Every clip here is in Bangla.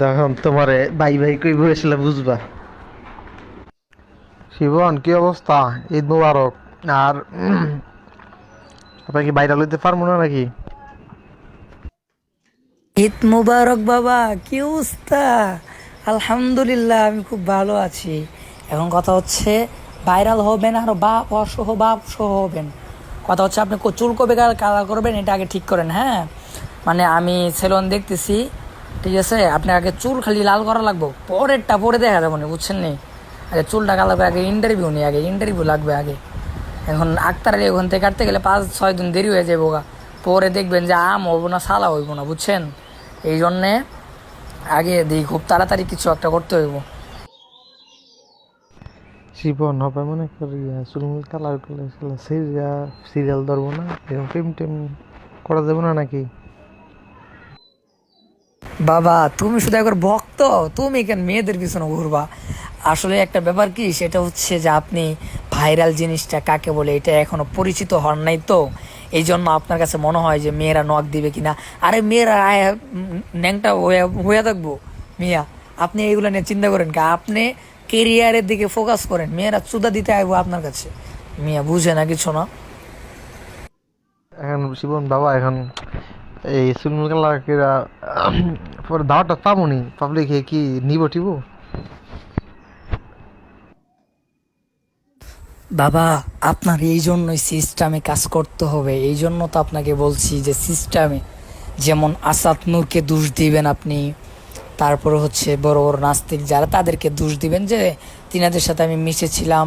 দেখুন, তোমারে ভাই ভাই কই বসলে বুঝবা। শিবন, কি অবস্থা? ঈদ মুবারক। আর বাইরে লইতে পারব না নাকি? ঈদ মুবারক বাবা, কি অবস্থা? আলহামদুলিল্লাহ, আমি খুব ভালো আছি। এখন কথা হচ্ছে, ভাইরাল হবেন আর বাপ অসহ, বাপ সহ হবেন। কথা হচ্ছে, আপনি চুল কবে কালার করবেন, এটা আগে ঠিক করেন হ্যাঁ? মানে আমি সেলুন দেখতেছি ঠিক আছে? আপনি আগে চুল খালি লাল করা লাগবো। পরেরটা পরে দেখা যাব না, বুঝছেন নি? আগে চুলটা কালাবে আগে ইন্টারভিউ নেই আগে ইন্টারভিউ লাগবে আগে। এখন আক্তারের ওখান থেকে কাটতে গেলে পাঁচ, ছয় দিন দেরি হয়ে যাব গা। পরে দেখবেন যে আম হইব না সালা হইব না, বুঝছেন? এই জন্যে আগে দিই খুব তাড়াতাড়ি কিছু একটা করতে হইব। শিবন হবে মনে করি চুলমুল কালার করলে সিরিয়াল ধরবো না? এরকম টেম করা যাবে না নাকি? বাবা, তুমি শুধু একবার ভক্ত, তুমি কেন মেয়েদের পিছনে ঘুরবা। আসলে একটা ব্যাপার কি, সেটা হচ্ছে যে আপনি ভাইরাল জিনিসটা কাকে বলে, এটা এখনও পরিচিত হন নাই তো। এই জন্য আপনার কাছে মনে হয় যে মেয়েরা নখ দিবে কিনা। আরে মেয়েরা ন্যাংটা হয়ে থাকব। মিয়া, আপনি এইগুলো নিয়ে চিন্তা করেন কি? আপনি কেরিয়ারের দিকে ফোকাস করেন, মেয়েরা চুদা দিতে আইবো আপনার কাছে। মিয়া, বুঝে না কিছু না। এখন শিবন বাবা, এখন এই চুলমুল কালার কিরা পরে দাওয়াটা পাবনি পাবলিক কি নিব টিব? বাবা, আপনার এই জন্যই সিস্টেমে কাজ করতে হবে। এই জন্য তো আপনাকে বলছি যে সিস্টেমে যেমন আসাদ নূরকে দোষ দিবেন আপনি, তারপরে হচ্ছে বড় বড় নাস্তিক যারা তাদেরকে দোষ দিবেন যে তিনাদের সাথে আমি মিশেছিলাম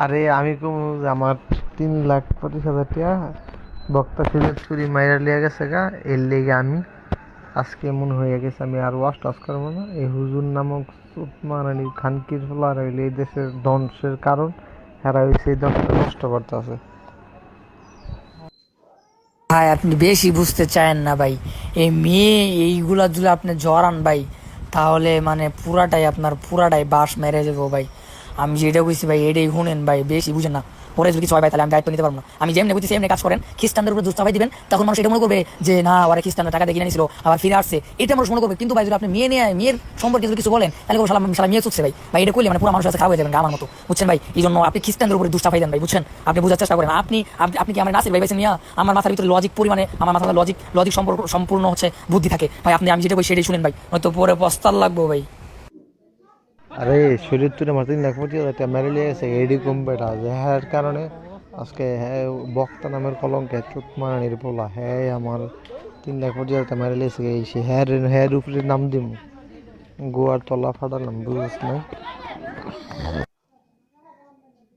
আরে আমি কম আমার তিন লাখ পঁচিশ হাজার টাকা বক্তা সিলেক্ট করি, মাইরা লিয়া গেছে গা, এর লেগে আমি আজকে মনে হয়ে গেছে আমি আর ওয়াশ টাস করব না। এই হুজুর নামক আলী খানকির ফলার হইলে এই দেশের ধ্বংসের কারণ, হেরা হয়েছে এই দেশটা নষ্ট করতে আছে ভাই, আপনি বেশি বুঝতে চায়েন না ভাই। এই মেয়ে এইগুলা যদি আপনি জড়ান ভাই, তাহলে মানে পুরাটাই আপনার পুরাটাই বাস মেরে যাব ভাই। আমি যেটা বুঝছি ভাই, এটাই শুনেন ভাই, বেশি বুঝেন না। পরে যদি কিছু হয় ভাই তাহলে আমি দায়িত্ব নিতে পারব না। আমি যেমনি বুঝছি সেমনি কাজ করেন। খ্রিস্টানদের উপরে দুস্তাভাই দিবেন, তখন মানুষ এটা মনে করবে যে, না, ওরা খ্রিস্টানরা টাকা কিনে নিয়েছিল আবার ফিরে আসছে। এটা মানুষ মনে করবে। কিন্তু ভাই, যদি আপনি মেয়ে নিয়ে মেয়ের সম্পর্কে যদি কিছু বলেন, তাহলে সালাম সালাম মেয়ে চুচ্ছে ভাই। ভাই, এটা করলে মানে পুরো মানুষ আছে খারাপ হয়ে যাবেন আমার মতো। বুঝছেন ভাই? এই জন্য আপনি খ্রিস্টানদের উপরে দুষ্টাফাই দেন ভাই, বুঝছেন? আপনি বোঝার চেষ্টা করেন। আপনি আপনি- কি আমার নাসির ভাই ভাই নিয়ে? আমার মাথার ভিতরে লজিক পরিমাণে আমার মাথার লজিক লজিক সম্পর্ক সম্পূর্ণ হচ্ছে বুদ্ধি থাকে। ভাই, আপনি আমি যেটা বলি সেটাই শুনেন ভাই। হয়তো পরে পস্তাল লাগবো ভাই। আরে, শরীর তুলে আমার তিন লাখ পঁচিশ হাজার টাকা মেরে লিয়ে গেছে এডি যে হ্যার কারণে। আজকে হ্যাঁ বক্তা নামের কলঙ্কে চোখ মারানির পোলা হ্যাঁ আমার তিন লাখ হাজার টাকা মেরে লিয়েছে এই সে হ্যার হ্যার উপরে নাম দিম। গোয়ার তলা ফাটালাম বুঝিস না?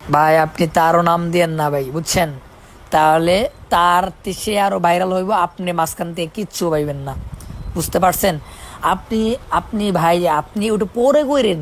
ভাই, আপনি তারও নাম দিয়েন না ভাই, বুঝছেন? তাহলে তার সে আরও ভাইরাল হইব, আপনি মাঝখান থেকে কিচ্ছু পাইবেন না। বুঝতে পারছেন? আপনি আপনি ভাই, আপনি ওটা পরে কইরেন।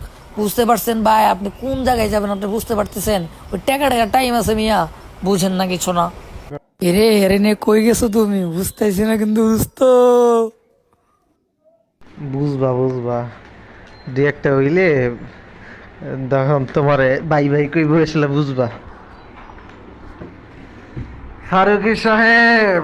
বুঝতে পারছেন ভাই আপনি কোন জায়গায় যাবেন আপনি বুঝতে পারতেছেন? ওই টাকা টাকা টাইম আছে মিয়া বুঝেন না কিছু না। এরে এরে নে কই গেছো তুমি? বুঝতেছি না কিন্তু বুঝতো বুঝবা বুঝবা। দু একটা হইলে তখন তোমারে বাই বাই কই বসলে বুঝবা। ফারুকি সাহেব!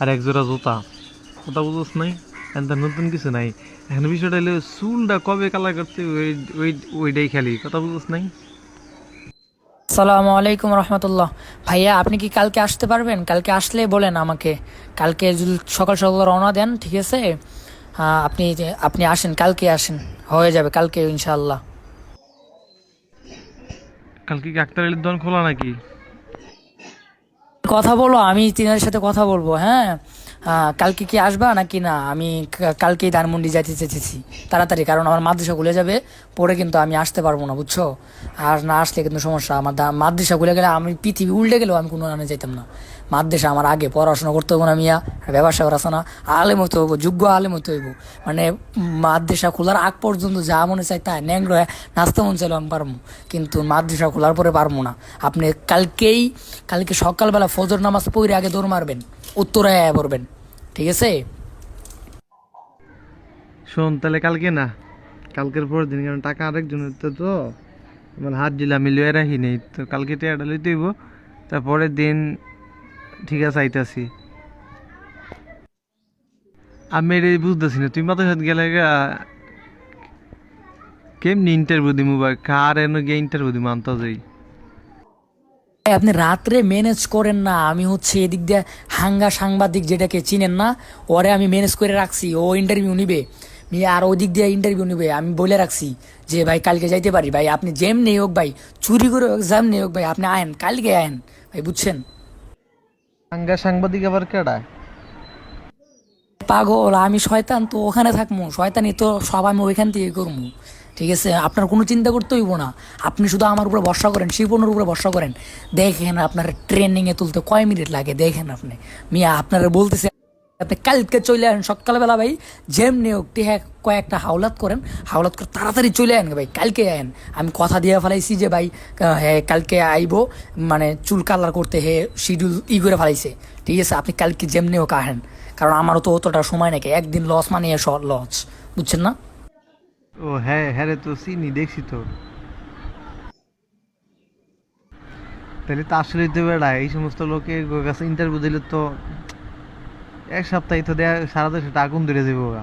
আর এক জোড়া জুতা। কথা বুঝছ নাই? এখন নতুন কিছু নাই। এখন বিষয়টা হলো চুলটা কবে কালার করতে ওই ওই ওইটাই খেলি। কথা বুঝছ নাই? সালামু আলাইকুম রহমতুল্লাহ। ভাইয়া আপনি কি কালকে আসতে পারবেন? কালকে আসলে বলেন আমাকে। কালকে যদি সকাল সকাল রওনা দেন ঠিক আছে? হ্যাঁ আপনি আপনি আসেন কালকে আসেন। হয়ে যাবে কালকে ইনশাআল্লাহ। কালকে কি আক্তার আলীর দোকান খোলা নাকি? কথা বলো আমি তিনার সাথে কথা বলব হ্যাঁ? কালকে কি আসবা নাকি না? আমি কালকেই ধানমন্ডি যাইতে চেয়েছি তাড়াতাড়ি, কারণ আমার মাদ্রাসা খুলে যাবে, পরে কিন্তু আমি আসতে পারব না, বুঝছ? আর না আসলে কিন্তু সমস্যা, আমার মাদ্রাসা খুলে গেলে আমি পৃথিবী উল্টে গেলেও আমি কোনো আনে যাইতাম না। মাদ্রাসা আমার আগে, পড়াশোনা করতে হব না মিয়া ব্যবসা করা না, আলেম হতে হইব, যোগ্য আলেম হতে হইব। মানে মাদ্রাসা খোলার আগ পর্যন্ত যা মনে চাই তাই, ন্যাংর হয়ে নাচতে মন চাইলেও আমি পারব, কিন্তু মাদ্রাসা খোলার পরে পারব না। আপনি কালকেই, কালকে সকালবেলা ফজর নামাজ পড়ে আগে দৌড় মারবেন উত্তরে আয়া পড়বেন। ঠিক আছে? শোন, তাহলে কালকে না, কালকের পর দিন, কারণ টাকা আরেকজনের তো তো মানে হাত দিলে আমি রাখি নেই, তো কালকে টাকাটা লইতে হইব তারপরের দিন ঠিক আছে, আইতাছি। আমি এটা বুঝতেছি না, তুই মাথার সাথে গেলে কেমনি ইন্টারভিউ দিমু বা কার এনে গিয়ে ইন্টারভিউ দিমু, আনতে যাই। আপনি রাত্রে ম্যানেজ করেন না আমি হচ্ছে এদিক দিয়ে হাঙ্গা সাংবাদিক যেটাকে চিনেন না ওরে আমি ম্যানেজ করে রাখছি ও ইন্টারভিউ নিবে আর ওই দিক দিয়ে ইন্টারভিউ নিবে আমি বলে রাখছি যে ভাই কালকে যাইতে পারি ভাই আপনি যেম নেই হোক ভাই চুরি করে হোক যেম নেই হোক ভাই আপনি আয়েন কালকে আয়েন ভাই বুঝছেন? হাঙ্গা সাংবাদিক আবার কেডা? পাগল আমি শয়তান তো ওখানে থাকব শয়তানি তো সব আমি ওইখান থেকে করব ঠিক আছে? আপনার কোনো চিন্তা করতে হইব না। আপনি শুধু আমার উপরে ভরসা করেন শিপনের উপরে ভরসা করেন। দেখেন আপনার ট্রেনিংয়ে তুলতে কয় মিনিট লাগে? দেখেন আপনি। মিয়া, আপনারা বলতেছে, আপনি কালকে চলে আসেন সকালবেলা ভাই। যেমনি হোক টেহা কয়েকটা হাওলাত করেন। হাওলাত করে তাড়াতাড়ি চলে আন ভাই, কালকে আয়েন আমি কথা দিয়ে ফেলাইছি যে ভাই হ্যাঁ কালকে আইবো মানে চুল কালার করতে হে শিডিউল ই করে ফেলাইছে। ঠিক আছে, আপনি কালকে যেমনি হোক আহেন কারণ আমারও তো অতটা সময় নাকি একদিন লস মানে লস বুঝছেন না? ও হ্যাঁ হ্যাঁ রে, তো চিনি, দেখছি তো। তাহলে তো আসলেই তো বেড়ায় এই সমস্ত লোকের কাছে ইন্টারভিউ দিলে তো এক সপ্তাহে তো দেয়া, সারা দেশে আগুন ধরে যাবে গা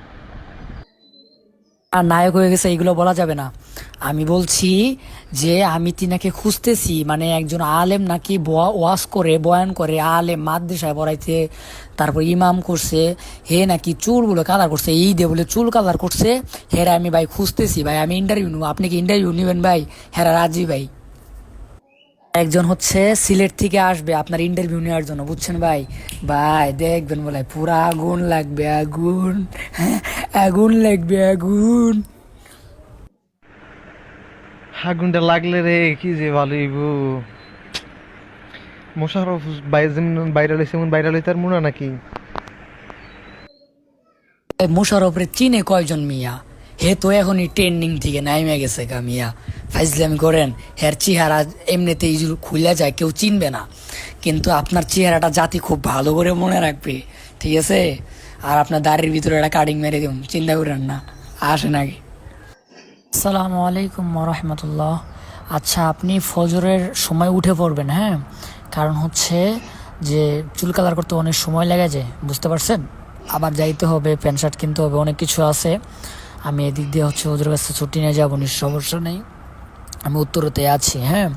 আর নায়ক হয়ে গেছে, এগুলো বলা যাবে না। আমি বলছি যে, আমি তিনাকে খুঁজতেছি মানে একজন আলেম নাকি ওয়াজ করে, বয়ান করে, আলেম মাদ্রাসায় পড়াইতে, তারপর ইমাম করছে, হে নাকি চুলগুলো কালার করছে, এই দিয়ে বলে চুল কালার করছে, হেরা আমি ভাই খুঁজতেছি, ভাই, আমি ইন্টারভিউ নেব। আপনি কি ইন্টারভিউ নেবেন ভাই? হেরা রাজি ভাই। একজন হচ্ছে সিলেট থেকে আসবে আপনার ইন্টারভিউ নেওয়ার জন্য, বুঝছেন ভাই? ভাই, দেখবেন বলে পুরা আগুন লাগবে, আগুন। আগুন লাগবে আগুন। আগুনটা লাগলে রে কি যে ভালো হইব। মোশারফ বাইরে লইছে এমন বাইরে লইতার মনে নাকি? মুশারফরে চিনে কয়জন মিয়া? হে তো এখনই ট্রেন্ডিং থেকে নাইমে গেছে গা মিয়া। ফাইজলামি করেন হের চেহারা এমনিতেই যদি খুলে যায় কেউ চিনবে না। কিন্তু আপনার চেহারাটা জাতি খুব ভালো করে মনে রাখবে। ঠিক আছে? আর আপনার দাড়ির ভিতরে একটা কাটিং মেরে দিন চিন্তা করেন না, আসেন আগে। আসসালামু আলাইকুম রহমতুল্লাহ। আচ্ছা আপনি ফজরের সময় উঠে পড়বেন হ্যাঁ? কারণ হচ্ছে যে চুল কালার করতে অনেক সময় লেগে যায়, বুঝতে পারছেন? আবার যাইতে হবে, প্যান্ট শার্ট কিনতে হবে, অনেক কিছু আছে। আমি এদিক দিয়ে হচ্ছে ওদের কাছে ছুটি নিয়ে যাব, নিশ্চয় সমস্যা নেই। আমি উত্তরতে আছি হ্যাঁ?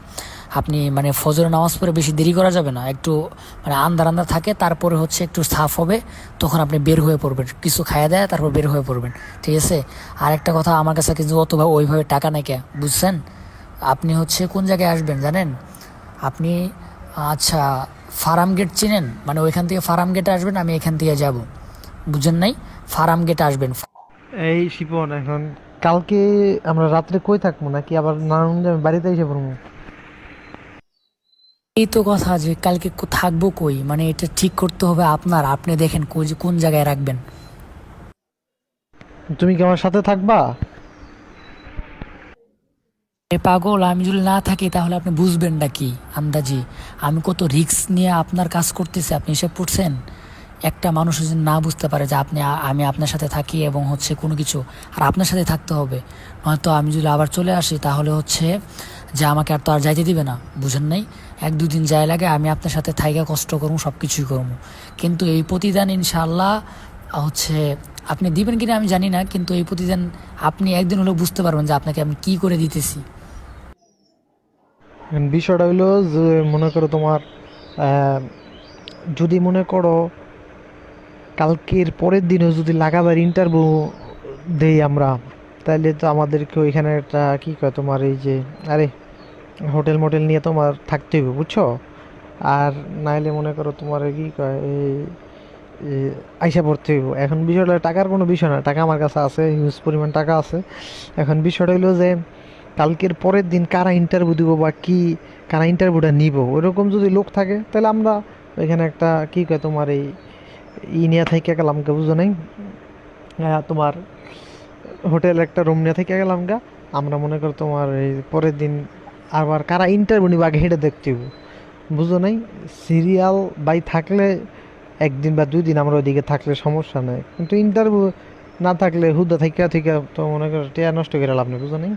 আপনি মানে ফজর নামাজ পড়ে বেশি দেরি করা যাবে না। একটু মানে আন্দার আন্দার থাকে, তারপরে হচ্ছে একটু সাফ হবে, তখন আপনি বের হয়ে পড়বেন। কিছু খাইয়া দেয়, তারপর বের হয়ে পড়বেন। ঠিক আছে? আর একটা কথা আমার কাছে কিন্তু অতভাবে ওইভাবে টাকা নেই কে, বুঝছেন? আপনি হচ্ছে কোন জায়গায় আসবেন জানেন? আপনি আচ্ছা ফার্ম গেট চিনেন? মানে ওইখান থেকে ফার্ম গেটে আসবেন, আমি এখান থেকে যাব। বুঝেন নাই? ফার্ম গেটে আসবেন। এই শিপন, এখন কালকে আমরা রাত্রে কই থাকব নাকি? আবার নারায়ণগঞ্জে বাড়িতে এসে পড়ব। এই তো কথা যে কালকে থাকব কই? মানে এটা ঠিক করতে হবে আপনার। আপনি দেখেন কোন জায়গায় রাখবেন। তুমি কি আমার সাথে থাকবা? পাগল আমি যদি না থাকি তাহলে আপনি বুঝবেন না কি? আন্দাজি। আমি কত রিস্ক নিয়ে আপনার কাজ করতেছি আপনি এসে পড়ছেন একটা মানুষ যদি না বুঝতে পারে যে আপনি আমি আপনার সাথে থাকি এবং হচ্ছে কোনো কিছু আর আপনার সাথে থাকতে হবে নয়তো আমি যদি আবার চলে আসি তাহলে হচ্ছে যে আমাকে আর তো আর যাইতে দিবে না বুঝেন নাই? এক দুদিন যায় লাগে, আমি আপনার সাথে থাইকা কষ্ট করব সব কিছুই করব। কিন্তু এই প্রতিদান ইনশাল্লাহ হচ্ছে আপনি দিবেন কিনা আমি জানি না, কিন্তু এই প্রতিদান আপনি একদিন হলেও বুঝতে পারবেন যে আপনাকে আমি কি করে দিতেছি। বিষয়টা হইল যে মনে করো তোমার যদি মনে করো কালকের পরের দিনও যদি লাগাবার ইন্টারভিউ দেই আমরা, তাহলে তো আমাদেরকে ওইখানে একটা কি কয় তোমার এই যে, আরে হোটেল মোটেল নিয়ে তোমার থাকতে হবে বুঝছ? আর নাইলে মনে করো তোমার কি কয়, এই আইসা পড়তে হইব। এখন বিষয়টা টাকার কোনো বিষয় না, টাকা আমার কাছে আছে হিউজ পরিমাণ টাকা আছে। এখন বিষয়টা হইল যে, কালকের পরের দিন কারা ইন্টারভিউ দিব বা কি, কারা ইন্টারভিউটা নিব? ওইরকম যদি লোক থাকে, তাহলে আমরা ওইখানে একটা কি কয় তোমার এই, ই নিয়ে থেকে গেলাম গা, বুঝো নাই? তোমার হোটেল একটা রুম নিয়ে থেকে গেলাম গা। আমরা মনে করো তোমার এই পরের দিন আবার কারা ইন্টারভিউ নিব আগে হেঁটে দেখতে। বুঝো নাই? সিরিয়াল বাই থাকলে একদিন বা দুই দিন আমরা ওইদিকে থাকলে সমস্যা নাই। কিন্তু ইন্টারভিউ না থাকলে হুদা থেকে থেকে তো মনে করো টেয়া নষ্ট করে লাভ নেই, বুঝো নাই?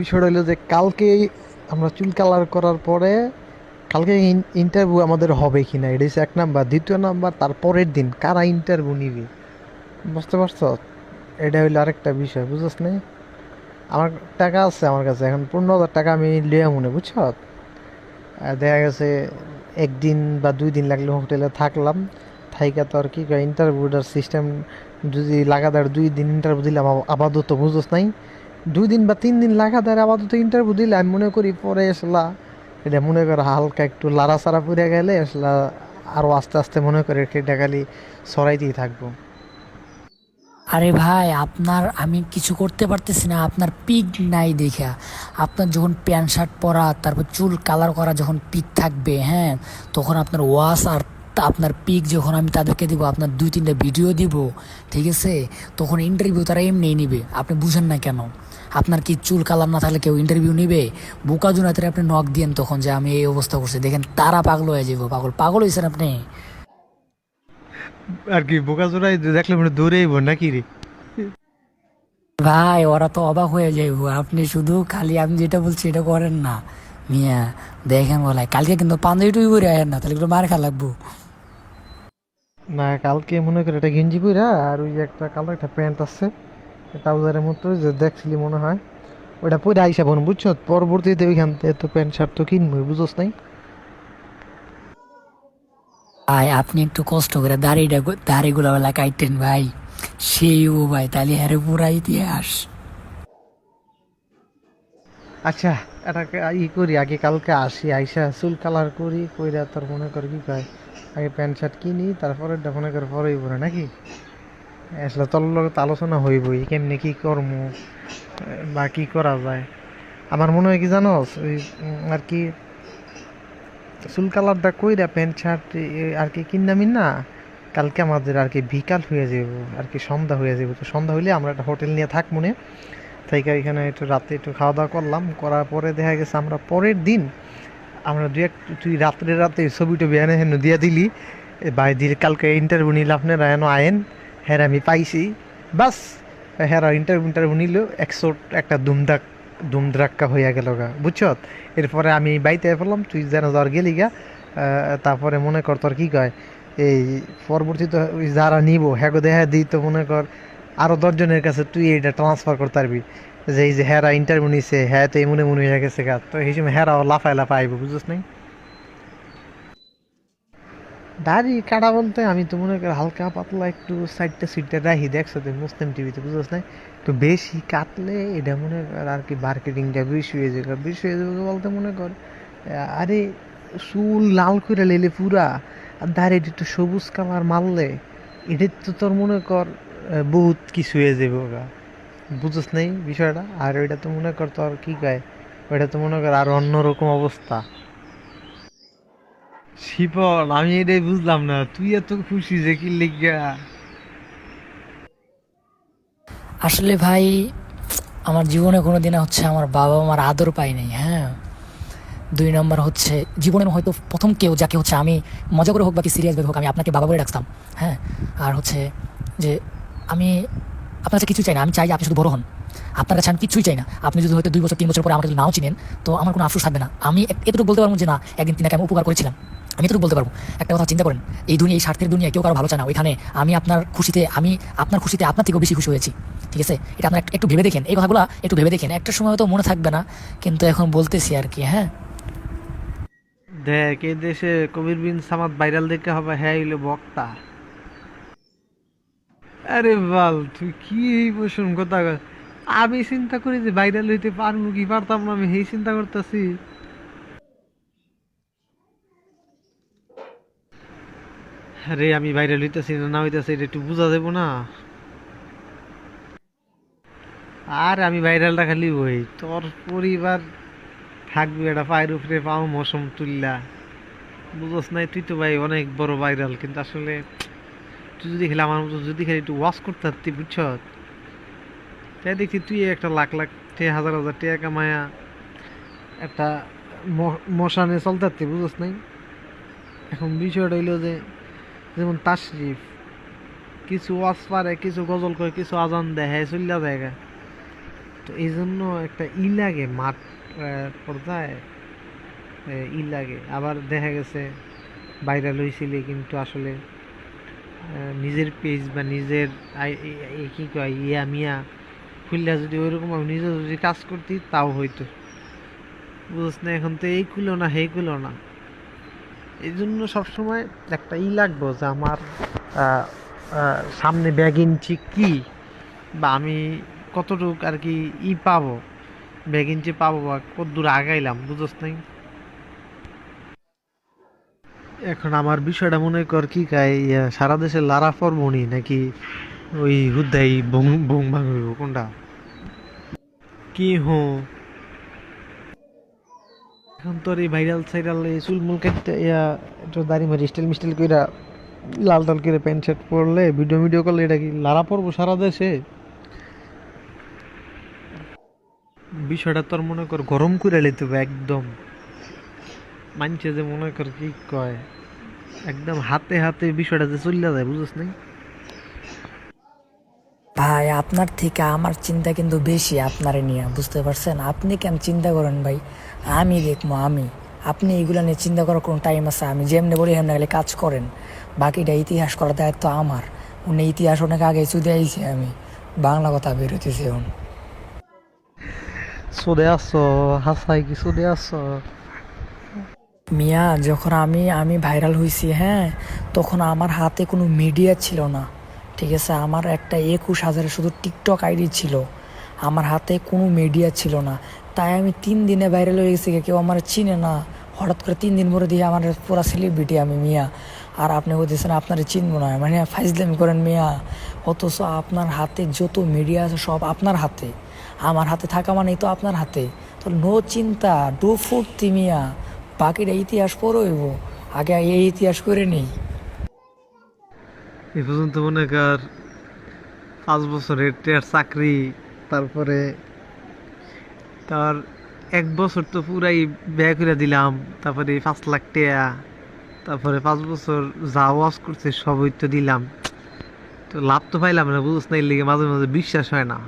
বিষয়টা হলো যে কালকে আমরা চুল কালার করার পরে কালকে ইন্টারভিউ আমাদের হবে কি না এটা হচ্ছে এক নাম্বার। দ্বিতীয় নাম্বার, তার পরের দিন কারা ইন্টারভিউ নিবে? বুঝতে পারছ? এটা হইল আরেকটা বিষয় বুঝছ না আমার টাকা আছে আমার কাছে। এখন পনেরো হাজার টাকা আমি লিয়া মনে বুঝছ? দেখা গেছে একদিন বা দুই দিন লাগলে হোটেলে থাকলাম। থাইকা তো আর কি ইন্টারভিউটার সিস্টেম যদি লাগাতার দুই দিন ইন্টারভিউ দিলাম আপাতত বুঝোস নাই। দুই দিন বা তিন দিন লাগাতার আপাতত ইন্টারভিউ দিলে আমি মনে করি পরে আসলা এটা মনে কর হালকা একটু লাড়াচাড়া পড়ে গেলে আসলা আরও আস্তে আস্তে মনে করে সেটা খালি সরাইতেই থাকব। আরে ভাই, আপনার আমি কিছু করতে পারতেছি না, আপনার পিক নাই দেখা। আপনার যখন প্যান্ট শার্ট পরা, তারপর চুল কালার করা যখন পিক থাকবে হ্যাঁ তখন আপনার ওয়াশ আর আপনার পিক যখন আমি তাদেরকে দিব, আপনার দুই তিনটা ভিডিও দিব, ঠিক আছে? তখন ইন্টারভিউ তারা এমনিই নিবে, আপনি বুঝেন না কেন? আপনার কি চুল কালার না থাকলে কেউ ইন্টারভিউ নিবে? বোকা জুনাতে আপনি নক দিয়েন তখন যে আমি এই অবস্থা করছি। দেখেন তারা পাগল হয়ে যাব পাগল। পাগল হয়েছেন আপনি? আর কি বোকা জোড়াই দেখলে মনে দৌড়েইব নাকি রে? ভাই ওরা তো অবাক হয়ে যাইব আপনি শুধু খালি আমি যেটা বলছি এটা করেন না। মিয়া দেখেন বলাই কালকে কিন্তু পাঞ্জাবি টুই করে আয়েন না তাহলে একটু মার খা লাগবো। না কালকে মনে করে একটা গেঞ্জি পইরা আর ওই যে একটা কালো একটা প্যান্ট আছে ট্রাউজারের মতো যে দেখছিলি মনে হয় ওটা পরে আইসা বোন বুঝছ? পরবর্তীতে ওইখান থেকে তো প্যান্ট শার্ট তো কিনবই বুঝোস নাই? ভাই আপনি একটু কষ্ট করে দাড়িটা দাড়িগুলো বেলা কাটতেন ভাই। সেই ও ভাই, তাহলে হ্যারে পুরা ইতিহাস আচ্ছা এটাকে ই করি, আগে কালকে আসি, আইসা চুল কালার করি, কইরা তোর মনে কর কি কয়, আগে প্যান্ট শার্ট কিনি তারপরে এটা মনে করে পরেই পরে নাকি? আসলে তোর লগে তো আলোচনা হইবই, কেমনে কি করব বা কি করা যায়? আমার মনে হয় কি জানো ওই আর কি চুল কালারটা কইরা প্যান্ট শার্ট আর কি কিনামি না কালকে আমাদের আর কি বিকাল হয়ে যাব আর কি সন্ধ্যা হয়ে যাব তো সন্ধ্যা হইলে আমরা একটা হোটেল নিয়ে থাক মনে থেকে এখানে একটু রাতে একটু খাওয়া দাওয়া করলাম, করার পরে দেখা গেছে আমরা পরের দিন আমরা দু এক, তুই রাত্রে রাতে ছবি টবি এনে হেন দিয়া দিলি। ভাই দিল, কালকে ইন্টারভিউ নিল আপনারা এন আয়েন হ্যাঁ আমি পাইছি। বাস হ্যাঁ ইন্টারভিউ ইন্টারভিউ নিল একশো একটা দুমদাক দুমদ্রাক্কা হইয়া গেল গা। বুঝছ এরপরে আমি বাইতে পড়লাম তুই যেন জ্বর গেলি গা তারপরে মনে কর তোর কি কয়, এই পরবর্তীতে যারা নিব হ্যাঁ দেখা দিই তো মনে কর, আরও দশজনের কাছে তুই এটা ট্রান্সফার করতে পারবি। যে এই যে হেরা ইন্টারভিউ নিছে হ্যাঁ তো এমন এমন হয়ে গেছে গা। তো এই সময় হেরাও লাফায় লাফায় আইব, বুঝছিস নাই? দাড়ি কাটা বলতে আমি তো মনে করি হালকা পাতলা একটু সাইডটা সিটটা রাখি, দেখছ তো, মুসলিম টিভিতে বুঝছিস নাই? একটু বেশি কাটলে এটা মনে কর আর কি মার্কেটিংটা বেশি হয়ে যাবে। বেশি হয়ে যাবে বলতে মনে কর আরে চুল লাল করে লেলে পুরা, আর দাড়িটা একটু সবুজ কালার মারলে, এটা তো তোর মনে কর বহুত কিছু হয়ে যাবে ওরা বুঝছ নেই বিষয়টা? আর ওইটা তো মনে কর তোর কি কয়, ওইটা তো মনে কর আর অন্যরকম অবস্থা। শিপল, আমি এটাই বুঝলাম না, তুই এত খুশি যে কি লিগা আসলে ভাই, আমার জীবনে কোনো দিনে হচ্ছে আমার বাবা মার আদর পাই নাই হ্যাঁ। দুই নম্বর হচ্ছে জীবনের হয়তো প্রথম কেউ যাকে হচ্ছে আমি মজা করে হোক বা কি সিরিয়াস হোক, আমি আপনাকে বাবা বলে ডাকতাম হ্যাঁ। আর হচ্ছে যে আমি আপনার কাছে কিছুই চাই না, আমি চাই আপনি শুধু বড় হন। আপনার কাছে আমি কিছুই চাই না। আপনি যদি হয়তো দুই বছর, তিন বছর পরে আমাকে যদি নাও চিনেন, তো আমার কোনো আফসোস থাকবে না। আমি এতটুকু বলতে পারব যে না, একদিন তিনাকে আমি উপকার করেছিলাম। আমি তো বলতে পারব। একটা কথা চিন্তা করেন, এই দুনিয়া, এই স্বার্থের দুনিয়া কেউ কারও ভালো চায় না। ওইখানে আমি আপনার খুশিতে, আমি আপনার খুশিতে আপনার থেকেও বেশি খুশি হয়েছি। ঠিক আছে? এটা আপনার একটু- ভেবে দেখেন। এই কথাগুলো একটু ভেবে দেখেন। একটা সময় হয়তো মনে থাকবে না, কিন্তু এখন বলতেছি আর কি হ্যাঁ? দেখ, এই দেশে কবির বিন সামাদ ভাইরাল দেখে হবে হ্যাঁ হইল বক্তা। আরে বাল, তুই কি এই বসুন কথা আমি চিন্তা করি যে ভাইরাল হইতে পারব কি? পারতাম না আমি সেই চিন্তা করতেছি। আরে আমি ভাইরাল হইতেছি না না হইতেছি, এটা একটু বোঝা যাব না। আর আমি ভাইরালটা খালি ওই তোর পরিবার থাকবি এটা পায়ের উপরে, পাও মৌসুম তুললা। বুঝোস নাই, তুই তো ভাই অনেক বড় ভাইরাল কিন্তু আসলে তুই যদি খেলে আমার মতো যদি খেলে একটু ওয়াশ করতে পারতি, বুঝছ? তাই দেখছি তুই একটা লাখ লাখ টে, হাজার হাজার টাকা কামায়া একটা মশানে চলতে পারতি, বুঝোস নাই? এখন বিষয়টা হইল যে যেমন তাশরিফ, কিছু ওয়াজ পারে, কিছু গজল করে কিছু আজান দেয় হ্যাঁ চল্লা জায়গা তো এই জন্য একটা ই লাগে মাঠ পর্যায়ে ই লাগে। আবার দেখা গেছে ভাইরাল হয়েছিল কিন্তু আসলে নিজের পেজ বা নিজের কি কয়, ইয়া মিয়া খুললা যদি ওইরকম নিজে যদি কাজ করতি, তাও হইতো। বুঝছ না, এখন তো এই খুলো না, সেই খুলো না। এই জন্য সবসময় একটা ই লাগবো যে আমার সামনে ব্যাগ ইঞ্চি কি? বা আমি কতটুক আর কি ই পাবো? ব্যাগ ইঞ্চি পাবো বা কত দূর আগাইলাম, বুঝোস নাই? এখন আমার বিষয়টা মনে কর কি কাই সারা দেশে লারা পরবনি নাকি ওই হুদাই বং বং ভাঙ কোনটা? কি হো? এখন এই ভাইরাল সাইরাল এই চুলমুল কাটতে ইয়া, একটু মারি স্টাইল মিস্টাইল কইরা লাল প্যান্ট শার্ট পরলে ভিডিও ভিডিও করলে এটা কি লারা পরবো সারা দেশে? বিষয়টা তোর মনে কর গরম করে লইতে হবে একদম। মানছে যে মনে কর কি কয়, একদম হাতে হাতে বিষয়টা যে চলে যায়, বুঝছ নাই? ভাই, আপনার থেকে আমার চিন্তা কিন্তু বেশি আপনারে নিয়ে, বুঝতে পারছেন? আপনি কেন চিন্তা করেন ভাই? আমি দেখব আমি। আপনি এগুলো নিয়ে চিন্তা করার কোনো টাইম আছে? আমি যেমনি বলি হেমনি গেলে কাজ করেন। বাকিটা ইতিহাস করার দায়িত্ব আমার। উনি ইতিহাস অনেক আগে চুদে আইছি আমি। বাংলা কথা বেরোতেছি এখন। সোদে আসছো হাসাই কি সোদে আসছো মিয়া যখন আমি আমি ভাইরাল হয়েছি হ্যাঁ তখন আমার হাতে কোনো মিডিয়া ছিল না। ঠিক আছে? আমার একটা একুশ হাজারের শুধু টিকটক আইডি ছিল। আমার হাতে কোনো মিডিয়া ছিল না। তাই আমি তিন দিনে ভাইরাল হয়ে গেছি কেউ আমার চিনে না। হঠাৎ করে তিন দিন পরে দিয়ে আমার পুরা সেলিব্রিটি আমি, মিয়া। আর আপনি বলতেছেন আপনার চিনবো না। মানে ফাইজলামি করেন, মিয়া। অথচ আপনার হাতে যত মিডিয়া আছে, সব আপনার হাতে। আমার হাতে থাকা মানেই তো আপনার হাতে। তো নো চিন্তা ডু ফুর্তি, মিয়া। বাকিটা ইতিহাস পড়ইব। আগে এই ইতিহাস করে নেই। এ পর্যন্ত মনে কর পাঁচ বছরের চাকরি তারপরে তার এক বছর তো পুরাই ব্যয় করে দিলাম, তারপরে পাঁচ লাখ টাকা, তারপরে পাঁচ বছর যা ওয়াজ করছে সবই তো দিলাম। তো লাভ তো পাইলাম না, বুঝছ না লিগে মাঝে মাঝে বিশ্বাস হয় না।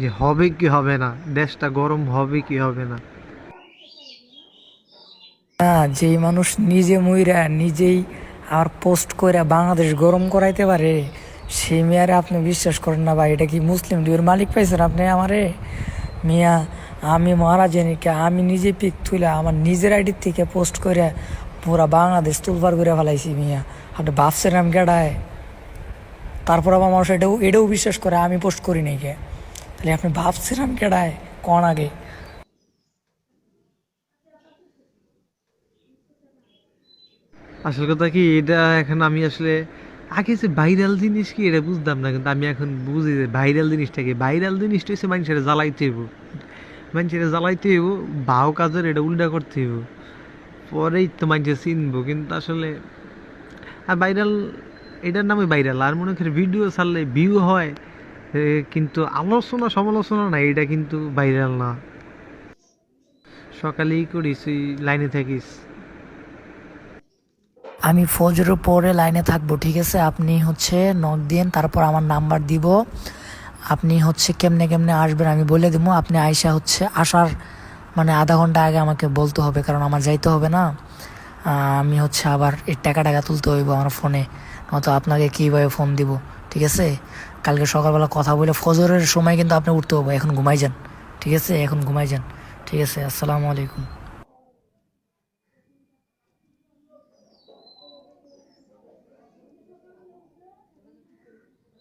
যে হবে কি হবে না, দেশটা গরম হবে কি হবে না। না, যেই মানুষ নিজে মইরা নিজেই আর পোস্ট করে বাংলাদেশ গরম করাইতে পারে সেই মেয়ারে আপনি বিশ্বাস করেন না ভাই, এটা কি মুসলিম লীগের মালিক পাইছেন আপনি আমারে? মিয়া, আমি মারা জানি কে আমি নিজে পিক তুলে আমার নিজের আইডির থেকে পোস্ট করে পুরা বাংলাদেশ তুলবার করে ফেলাইছি মিয়া। আপনি ভাবছেন আমি কেডায় তারপর আবার মানুষ এটাও এটাও বিশ্বাস করে, আমি পোস্ট করি নাই কে তাহলে আপনি ভাবছেন আমি কেডায় কন আগে? আসল কথা কি, এটা এখন আমি আসলে আগে যে ভাইরাল জিনিস কি, এটা বুঝতাম না, কিন্তু আমি এখন বুঝি যে ভাইরাল জিনিসটা কি। ভাইরাল জিনিসটা হচ্ছে মানুষের জ্বালাইতে হইব। মানুষের জ্বালাইতে হইব ভাও কাজের এটা উল্টা করতে হইব। পরেই তো মানুষের চিনবো, কিন্তু আসলে, আর ভাইরাল, এটার নামে ভাইরাল। আর মনে করি ভিডিও ছাড়লে ভিউ হয় কিন্তু আলোচনা সমালোচনা না এটা কিন্তু ভাইরাল না। সকালেই করিস লাইনে থাকিস। আমি ফজরের পরে লাইনে থাকব, ঠিক আছে? আপনি হচ্ছে নক দিন তারপর আমার নাম্বার দিব। আপনি হচ্ছে কেমনে কেমনে আসবেন আমি বলে দিব। আপনি আইসা হচ্ছে আসার মানে আধা ঘণ্টা আগে আমাকে বলতে হবে, কারণ আমার যাইতে হবে না। আমি হচ্ছে আবার এই টাকা টাকা তুলতে হইব আমার ফোনে, নয়তো আপনাকে কীভাবে ফোন দিব, ঠিক আছে? কালকে সকালবেলা কথা বলে ফজরের সময় কিন্তু আপনি উঠতে হবে এখন ঘুমাই যান, ঠিক আছে? এখন ঘুমাই যান, ঠিক আছে? আসসালামু আলাইকুম।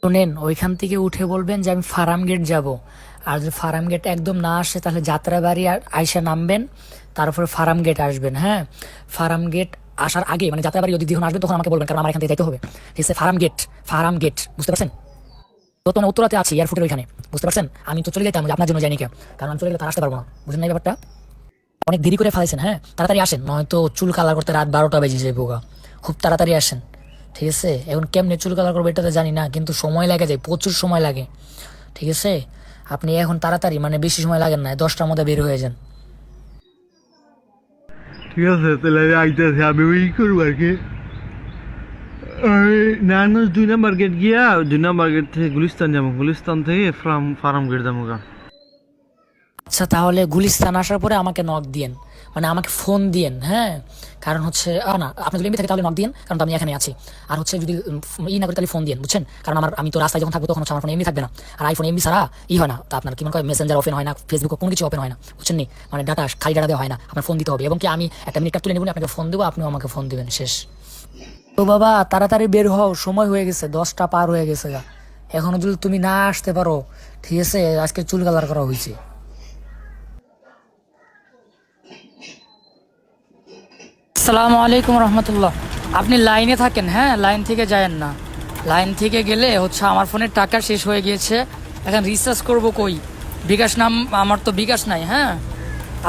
শোনেন ওইখান থেকে উঠে বলবেন যে আমি ফার্ম গেট যাব। আর যদি ফার্ম গেট একদম না আসে, তাহলে যাত্রাবাড়ি আইসা নামবেন, তারপরে ফার্ম গেট আসবেন হ্যাঁ? ফার্ম গেট আসার আগে মানে যাত্রাবাড়ি যদি যখন আসবেন তখন আমাকে বলবেন, কারণ আমার এখান থেকে যাইতে হবে। ঠিক আছে ফার্ম গেট ফার্ম গেট। বুঝতে পারছেন? বর্তমানে উত্তরাতে আছি, এয়ারপোর্টের ওইখানে। বুঝতে পারছেন? আমি তো চলে যেতাম আপনার জন্য জানি কে কারণ আমি চলে গেলে তার আসতে পারব না। বুঝলেন না ব্যাপারটা? অনেক দেরি করে ফেলাইছেন হ্যাঁ? তাড়াতাড়ি আসেন, নয়তো চুল কালার করতে রাত বারোটা বেজে যায় বোগা খুব তাড়াতাড়ি আসেন। ঠিক আছে? এখন কেমনে চুল কালার করব এটা তো জানি না, কিন্তু সময় লাগে যায় প্রচুর সময় লাগে। ঠিক আছে? আপনি এখন তাড়াতাড়ি মানে বেশি সময় লাগেন না দশটার মধ্যে বের হয়ে যান। ঠিক আছে, তাহলে আমি আইতেছি, আমি ওই করব আর কি। নারায়ণগঞ্জ দুই নাম্বার গেট গিয়া দুই নাম্বার গেট থেকে গুলিস্তান যাব। গুলিস্তান থেকে ফার্ম ফার্ম গেট যাব গা। আচ্ছা তাহলে গুলিস্তান আসার পরে আমাকে নক দিয়েন। মানে আমাকে ফোন দিয়েন হ্যাঁ? কারণ হচ্ছে না, আপনি যদি এমনি থাকে তাহলে নক দিয়েন, কারণ আমি এখানে আছি। আর হচ্ছে যদি ই না করে তাহলে ফোন দিয়েন, বুঝছেন? কারণ আমার, আমি তো রাস্তায় যখন থাকব তখন আমার ফোন এমনি থাকবে না। আর আইফোন এমনি ছাড়া ই হয় না। তা আপনার কি মনে হয় মেসেঞ্জার ওপেন হয় না ফেসবুকে কোনো কিছু ওপেন হয় না বুঝছেন নি মানে ডাটা খালি ডাটা দেওয়া হয় না, আপনার ফোন দিতে হবে। এবং কি আমি একটা মিনিটটা তুলে নেব, আপনাকে ফোন দেবো, আপনিও আমাকে ফোন দিবেন, শেষ। তো বাবা, তাড়াতাড়ি বের হও, সময় হয়ে গেছে, দশটা পার হয়ে গেছে গা। এখনও যদি তুমি না আসতে পারো, ঠিক আছে? আজকে চুল কালার করা হয়েছে। আসসালামু আলাইকুম রহমতুল্লাহ। আপনি লাইনে থাকেন হ্যাঁ? লাইন থেকে যায়েন না। লাইন থেকে গেলে হচ্ছে আমার ফোনের টাকা শেষ হয়ে গিয়েছে। এখন রিচার্জ করব কই? বিকাশ নাম, আমার তো বিকাশ নাই হ্যাঁ?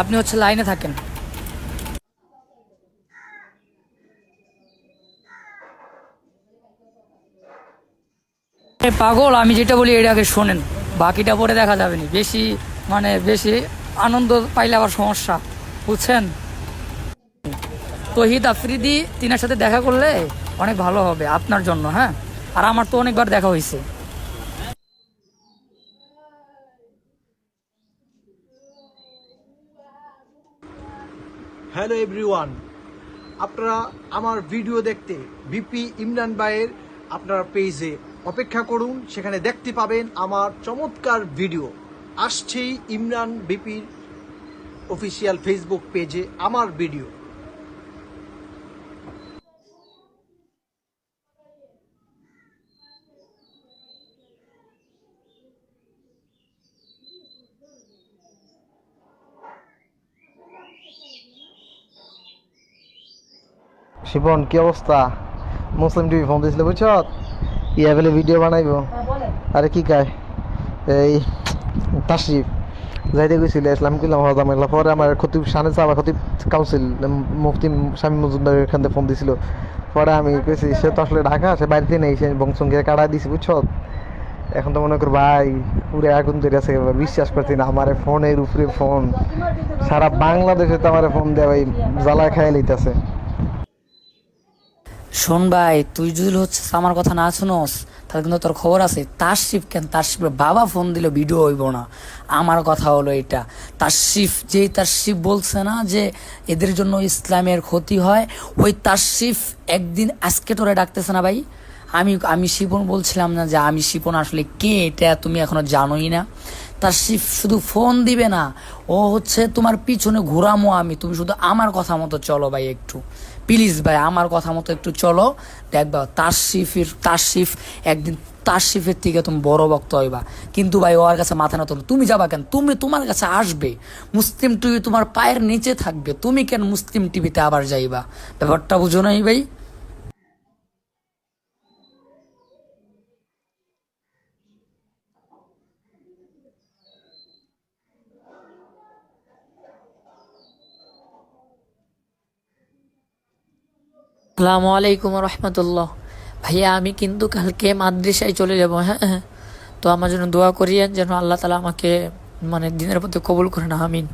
আপনি হচ্ছে লাইনে থাকেন। পাগল, আমি যেটা বলি এটা আগে শোনেন। বাকিটা পরে দেখা যাবে না। বেশি মানে বেশি আনন্দ পাইলে আবার সমস্যা, বুঝছেন? তহিদ আফ্রিদি, তিনার সাথে দেখা করলে অনেক ভালো হবে আপনার জন্য হ্যাঁ? আর আমার তো অনেকবার দেখা হয়েছে। হ্যালো এভরিওয়ান, আপনারা আমার ভিডিও দেখতে বিপি ইমরান ভাইয়ের আপনার পেজে অপেক্ষা করুন, সেখানে দেখতে পাবেন আমার চমৎকার ভিডিও। আসছেই ইমরান বিপির অফিসিয়াল ফেসবুক পেজে আমার ভিডিও। শিপন কি অবস্থা? মুসলিম টিভি ফোন দিয়েছিল, বুঝছ? ইয়া বলে ভিডিও বানাইব। আরে কি কায়? এই তাশরিফ যাইতে গেছিল, ইসলাম কিলাম হজামেলা পরে আমার খতিব সানে চাবা খতিব কাউন্সিল মুফতি স্বামী মজুমদার এখান থেকে ফোন দিছিল। পরে আমি কইছি, সে তো আসলে ঢাকা, সে বাড়িতে নেই, সে বংশঙ্গে কাটা দিছি, বুঝছ? এখন তো মনে কর, ভাই পুরো আগুন ধরে আছে বিশ্বাস করছি না, আমার ফোনের উপরে ফোন সারা বাংলাদেশে তো আমার ফোন দেয় ভাই, জ্বালা খাই লইতেছে। শোন ভাই, তুই যদি হচ্ছে আমার কথা না শুনোস, তাহলে কিন্তু তোর খবর আছে। তারশিফ কেন? তারশিফের বাবা ফোন দিলে ভিডিও হইব না। আমার কথা হলো এটা তারশিফ যেই তারশিফ বলছে না যে এদের জন্য ইসলামের ক্ষতি হয়, ওই তারশিফ একদিন আজকে তোরে ডাকতেছে না ভাই? আমি আমি শিপন বলছিলাম না যে আমি শিপন আসলে কে এটা তুমি এখনও জানোই না। তার শিফ শুধু ফোন দিবে না। ও হচ্ছে তোমার পিছনে ঘোরামো আমি। তুমি শুধু আমার কথা মতো চলো ভাই একটু। প্লিজ ভাই, আমার কথা মতো একটু চলো। দেখবা তার তাসিফ একদিন তাসিফের থেকে তুমি বড় ভক্ত হইবা। কিন্তু ভাই, ওর কাছে মাথা না তোলো তুমি যাবা কেন? তুমি তোমার কাছে আসবে। মুসলিম টিভি তোমার পায়ের নিচে থাকবে। তুমি কেন মুসলিম টিভিতে আবার যাইবা? ব্যাপারটা বুঝো নাই ভাই? আসসালামু আলাইকুম রহমতুল্লাহ ভাইয়া, আমি কিন্তু কালকে মাদ্রাসায় চলে যাব হ্যাঁ? তো আমার জন্য দোয়া করিয়েন যেন আল্লাহ তালা আমাকে মানে দিনের প্রতি কবুল করেন আমিন।